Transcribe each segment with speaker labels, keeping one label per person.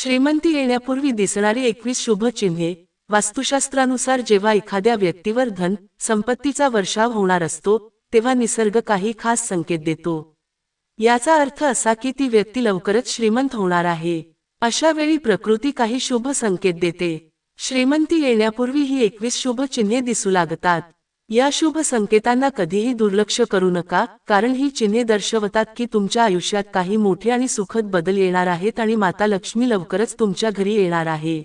Speaker 1: श्रीमंती येण्यापूर्वी दिसणारी एकवीस शुभ चिन्हे वास्तुशास्त्रानुसार जेव्हा एखाद्या व्यक्तीवर धन संपत्तीचा वर्षाव होणार असतो तेव्हा निसर्ग काही खास संकेत देतो. याचा अर्थ असा की ती व्यक्ती लवकरच श्रीमंत होणार आहे. अशा वेळी प्रकृती काही शुभ संकेत देते. श्रीमंती येण्यापूर्वी ही एकवीस शुभ चिन्हे दिसू लागतात. या शुभ संकेतांना कधीही दुर्लक्ष करू नका कारण ही चिन्हे दर्शवतात की तुमच्या आयुष्यात काही मोठे आणि सुखद बदल येणार आहेत आणि माता लक्ष्मी लवकरच तुमच्या घरी येणार आहे.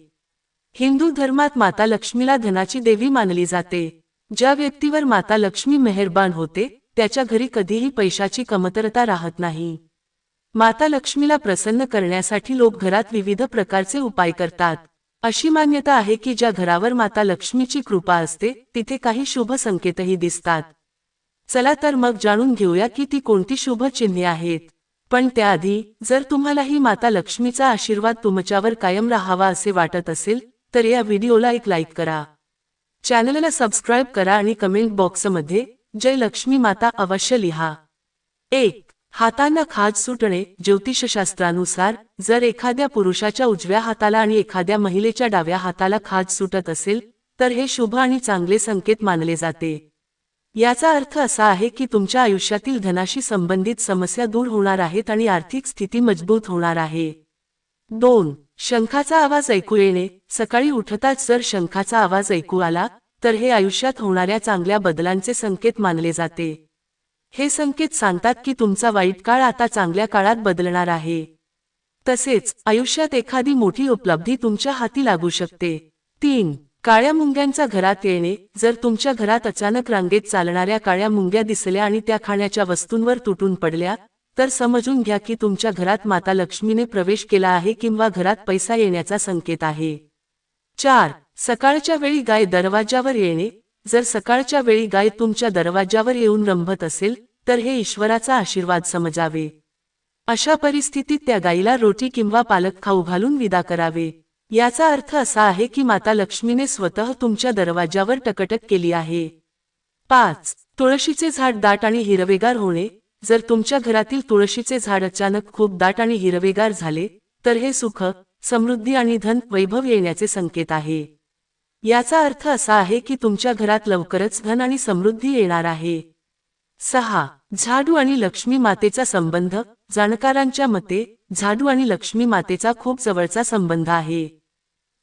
Speaker 1: हिंदू धर्मात माता लक्ष्मीला धनाची देवी मानली जाते. ज्या व्यक्तीवर माता लक्ष्मी मेहरबान होते त्याच्या घरी कधीही पैशाची कमतरता राहत नाही. माता लक्ष्मीला प्रसन्न करण्यासाठी लोक घरात विविध प्रकारचे उपाय करतात. अशी मान्यता आहे की ज्या घरावर माता लक्ष्मीची कृपा असते तिथे काही शुभ संकेतही दिसतात. चला तर मग जाणून घेऊया की ती कोणती शुभ चिन्हे आहेत. पण त्याआधी जर तुम्हालाही माता लक्ष्मीचा आशीर्वाद तुमच्यावर कायम राहावा असे वाटत असेल तर या व्हिडिओला एक लाईक करा. चॅनलला सबस्क्राईब करा आणि कमेंट बॉक्समध्ये जय लक्ष्मी माता अवश्य लिहा. एक हातांना खाज सुटणे ज्योतिषशास्त्रानुसार जर एखाद्या पुरुषाच्या उजव्या हाताला आणि एखाद्या महिलेच्या डाव्या हाताला खाज सुटत असेल तर हे शुभ आणि चांगले संकेत मानले जाते. याचा अर्थ असा आहे की तुमच्या आयुष्यातील धनाशी संबंधित समस्या दूर होणार आहेत आणि आर्थिक स्थिती मजबूत होणार आहे. दोन शंखाचा आवाज ऐकू येणे. सकाळी उठताच जर शंखाचा आवाज ऐकू आला तर हे आयुष्यात होणाऱ्या चांगल्या बदलांचे संकेत मानले जाते. हे संकेत सांगतात की तुमचा वाईट काळ आता चांगल्या काळात बदलणार आहे. तसेच आयुष्यात एखादी मोठी उपलब्धी तुमच्या हाती लागू शकते. तीन काळ्या मुंग्यांचा घरात येणे. जर तुमच्या घरात अचानक रांगेत चालणाऱ्या काळ्या मुंग्या दिसल्या आणि त्या खाण्याच्या वस्तूंवर तुटून पडल्या तर समजून घ्या की तुमच्या घरात माता लक्ष्मीने प्रवेश केला आहे किंवा घरात पैसा येण्याचा संकेत आहे. चार सकाळच्या वेळी गाय दरवाजावर येणे. जर सकाळच्या वेळी गाय तुमच्या दरवाजावर येऊन रंभत असेल तर हे ईश्वराचा आशीर्वाद समजावे. अशा परिस्थितीत त्या गायीला रोटी किंवा पालक खाऊ घालून विदा करावे. याचा अर्थ असा आहे की माता लक्ष्मीने स्वतः तुमच्या दरवाजावर टकटक केली आहे. पाच. तुळशीचे झाड दाट आणि हिरवेगार होणे. जर तुमच्या घरातील तुळशीचे झाड अचानक खूप दाट आणि हिरवेगार झाले तर हे सुख समृद्धी आणि धन वैभव येण्याचे संकेत आहे. याचा अर्थ असा आहे की तुमच्या घरात लवकरच धन आणि समृद्धी येणार आहे. सहा. झाडू आणि लक्ष्मी मातेचा संबंध. जाणकारांच्या मते झाडू आणि लक्ष्मी मातेचा खूप जवळचा संबंध आहे.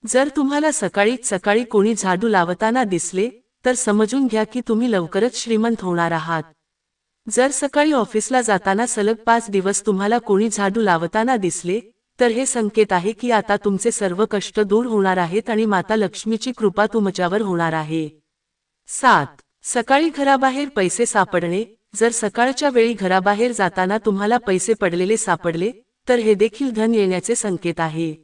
Speaker 1: जर तुम्हाला सकाळीच सकाळी कोणी झाडू लावताना दिसले तर समजून घ्या की तुम्ही लवकरच श्रीमंत होणार आहात. जर सकाळी ऑफिसला जाताना सलग पाच दिवस तुम्हाला कोणी झाडू लावताना दिसले तर हे संकेत आहे की आता तुमचे सर्व कष्ट दूर होणार आहेत आणि माता लक्ष्मीची कृपा तुमच्यावर होणार आहे. सात. सकाळी घराबाहेर पैसे सापडणे. जर सकाळच्या वेळी घराबाहेर जाताना तुम्हाला पैसे पडलेले सापडले तर हे देखील धन येण्याचे संकेत आहे.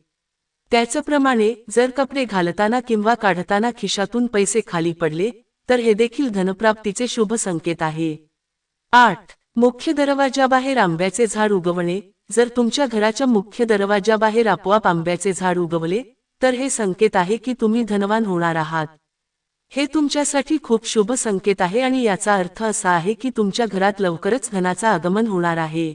Speaker 1: त्याचप्रमाणे जर कपडे घालताना किंवा काढताना खिशातून पैसे खाली पडले तर हे देखील धनप्राप्तीचे शुभ संकेत आहे. आठ. मुख्य दरवाजाबाहेर आंब्याचे झाड उगवणे. जर तुमच्या घराच्या मुख्य दरवाजाबाहेर आपोआप आंब्याचे झाड उगवले तर हे संकेत आहे की तुम्ही धनवान होणार आहात. हे तुमच्यासाठी खूप शुभ संकेत आहे आणि याचा अर्थ असा आहे की तुमच्या घरात लवकरच धनाचा आगमन होणार आहे.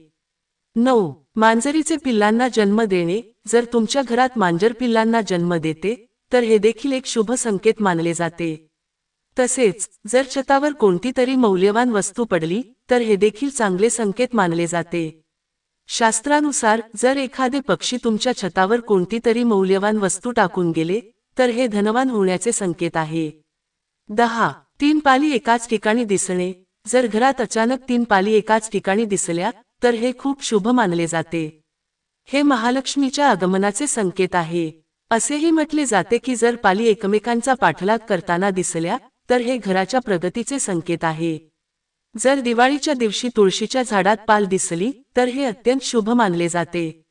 Speaker 1: नऊ. मांजरीचे पिल्लांना जन्म देणे. जर तुमच्या घरात मांजर पिल्लांना जन्म देते तर हे देखील एक शुभ संकेत मानले जाते. तसेच जर छतावर कोणती तरी मौल्यवान वस्तू पडली तर हे देखील चांगले संकेत मानले जाते. शास्त्रानुसार जर एखादे पक्षी तुमच्या छतावर कोणती तरी मौल्यवान वस्तू टाकून गेले तर हे धनवान होण्याचे संकेत आहे. दहा. तीन पाली एकाच ठिकाणी दिसणे. जर घरात अचानक तीन पाली एकाच ठिकाणी दिसल्या तर हे खूप शुभ मानले जाते. हे महालक्ष्मीच्या आगमनाचे संकेत आहे. असेही म्हटले जाते की जर पाली एकमेकांचा पाठलाग करताना दिसल्या तर हे घराच्या प्रगतीचे संकेत आहे. जर दिवाळीच्या दिवशी तुळशीच्या झाडात पाल दिसली तर हे अत्यंत शुभ मानले जाते.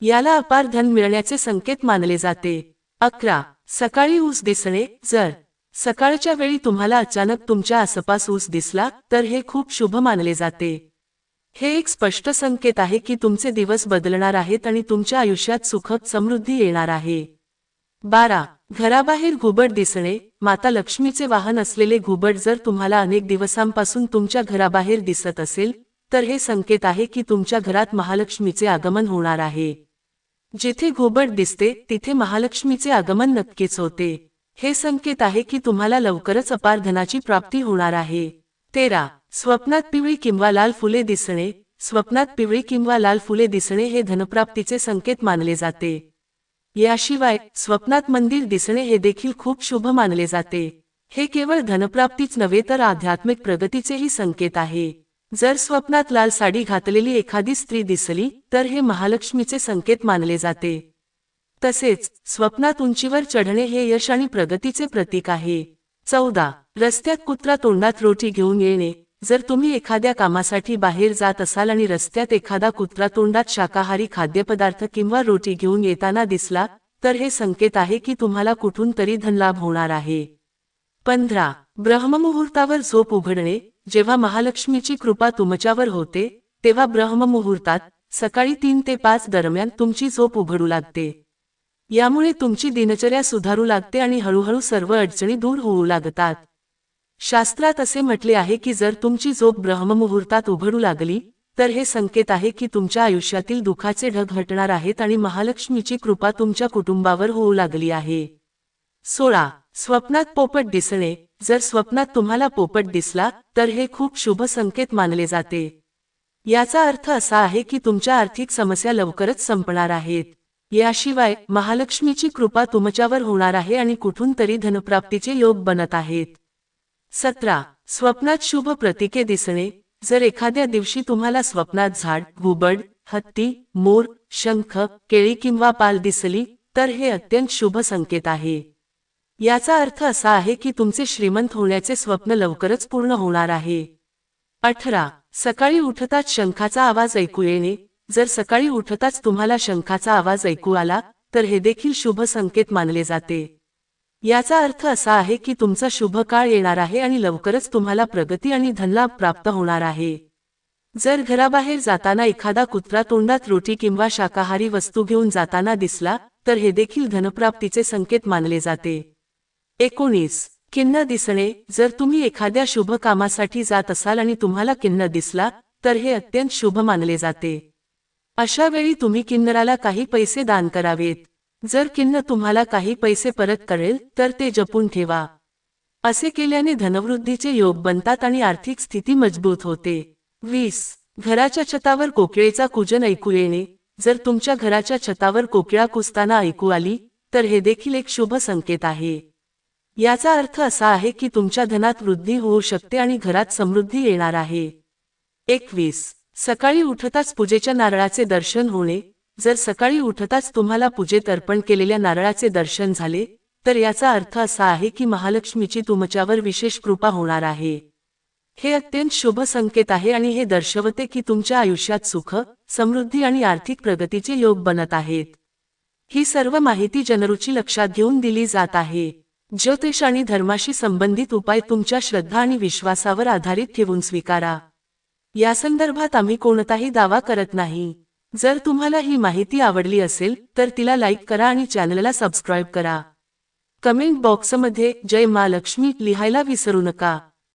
Speaker 1: याला अपार धन मिळण्याचे संकेत मानले जाते. अकरा. सकाळी ऊस दिसणे. जर सकाळच्या वेळी तुम्हाला अचानक तुमच्या आसपास ऊस दिसला तर हे खूप शुभ मानले जाते. हे एक स्पष्ट संकेत आहे की तुमचे दिवस बदलणार आहेत आणि तुमच्या आयुष्यात सुखद समृद्धी येणार आहे. बारा. घराबाहेर घुबड दिसणे. माता लक्ष्मीचे वाहन असलेले घुबड जर तुम्हाला अनेक दिवसांपासून तुमच्या घराबाहेर दिसत असेल तर हे संकेत आहे की तुमच्या घरात महालक्ष्मीचे आगमन होणार आहे. जिथे घुबड दिसते तिथे महालक्ष्मीचे आगमन नक्कीच होते. हे संकेत आहे की तुम्हाला लवकरच अपार धनाची प्राप्ती होणार आहे. तेरा. स्वप्नात पिवळी किंवा लाल फुले दिसणे. स्वप्नात पिवळी किंवा लाल फुले दिसणे हे धनप्राप्तीचे संकेत मानले जाते. याशिवाय स्वप्नात मंदिर दिसणे हे देखील खूप शुभ मानले जाते. हे केवळ धनप्राप्तीच नव्हे तर आध्यात्मिक प्रगतीचेही संकेत आहे. जर स्वप्नात लाल साडी घातलेली एखादी स्त्री दिसली तर हे महालक्ष्मीचे संकेत मानले जाते. तसेच स्वप्नात उंचीवर चढणे हे यश आणि प्रगतीचे प्रतीक आहे. चौदा. रस्त्यात कुत्रा तोंडात रोटी घेऊन येणे. जर तुम्ही एखाद्या कामासाठी बाहेर जात असाल आणि रस्त्यात एखादा कुत्रा तोंडात शाकाहारी खाद्यपदार्थ किंवा रोटी घेऊन येताना दिसला तर हे संकेत आहे की तुम्हाला कुठून तरी धनलाभ होणार आहे. पंधरा. ब्रह्ममुहूर्तावर झोप उघडणे. जेव्हा महालक्ष्मीची कृपा तुमच्यावर होते तेव्हा ब्रह्ममुहूर्तात सकाळी तीन ते पाच दरम्यान तुमची झोप उघडू लागते. यामुळे तुमची दिनचर्या सुधारू लागते आणि हळूहळू सर्व अडचणी दूर होऊ लागतात. शास्त्रात असे म्हटले आहे की जर तुमची झोप ब्रह्ममुहूर्तात उघडू लागली तर हे संकेत आहे की तुमच्या आयुष्यातील दुखाचे ढग हटणार आहेत आणि महालक्ष्मीची कृपा तुमच्या कुटुंबावर होऊ लागली आहे. सोळा. स्वप्नात पोपट दिसणे. जर स्वप्नात तुम्हाला पोपट दिसला तर हे खूप शुभ संकेत मानले जाते. याचा अर्थ असा आहे की तुमच्या आर्थिक समस्या लवकरच संपणार आहेत. याशिवाय महालक्ष्मीची कृपा तुमच्यावर होणार आहे आणि कुठून तरी धनप्राप्तीचे योग बनत आहेत. सतरा. स्वप्नात शुभ प्रतीके दिसणे. जर एखाद्या दिवशी तुम्हाला स्वप्नात झाड घुबड हत्ती मोर शंख केळी किंवा पाल दिसली तर हे अत्यंत शुभ संकेत आहे. याचा अर्थ असा आहे की तुमचे श्रीमंत होण्याचे स्वप्न लवकरच पूर्ण होणार आहे. अठरा. सकाळी उठताच शंखाचा आवाज ऐकू येणे. जर सकाळी उठताच तुम्हाला शंखाचा आवाज ऐकू आला तर हे देखील शुभ संकेत मानले जाते. याचा अर्थ असा आहे की तुमचा शुभ काळ येणार आहे आणि लवकरच तुम्हाला प्रगती आणि धनलाभ प्राप्त होणार आहे. जर घराबाहेर जाताना एखादा कुत्रा तोंडात रोटी किंवा शाकाहारी वस्तू घेऊन जाताना दिसला तर हे देखील धनप्राप्तीचे संकेत मानले जाते. एकोणीस. किन्न दिसणे. जर तुम्ही एखाद्या शुभ कामासाठी जात असाल आणि तुम्हाला किन्न दिसला तर हे अत्यंत शुभ मानले जाते. अशा वेळी तुम्ही किन्नराला काही पैसे दान करावेत. जर किन्न तुम्हाला काही पैसे परत करेल तर ते जपून ठेवा. असे केल्याने धनवृद्धीचे योग बनतात आणि आर्थिक स्थिती मजबूत होते. वीस. घराच्या छतावर कोकिळेचा कुजन ऐकू येणे. जर तुमच्या घराच्या छतावर कोकिळा कुसताना ऐकू आली तर हे देखील एक शुभ संकेत आहे. याचा अर्थ असा आहे की तुमच्या धनात वृद्धी होऊ शकते आणि घरात समृद्धी येणार आहे. एकवीस. सकाळी उठताच पूजेच्या नारळाचे दर्शन होणे. जर सकाळी उठताच तुम्हाला पूजेत अर्पण केलेल्या नारळाचे दर्शन झाले तर याचा अर्थ असा आहे की महालक्ष्मीची तुमच्यावर विशेष कृपा होणार आहे. हे अत्यंत शुभ संकेत आहे आणि हे दर्शवते की तुमच्या आयुष्यात सुख समृद्धी आणि आर्थिक प्रगतीचे योग बनत आहेत. ही सर्व माहिती जनरुची लक्षात घेऊन दिली जात आहे. ज्योतिष आणि धर्माशी संबंधित उपाय तुमच्या श्रद्धा आणि विश्वासावर आधारित ठेवून स्वीकारा. या संदर्भात आम्ही कोणताही दावा करत नाही. जर तुम्हाला ही माहिती आवडली असेल तर तिला लाईक करा आणि चॅनलला सबस्क्राईब करा. कमेंट बॉक्समध्ये जय महालक्ष्मी लिहायला विसरू नका.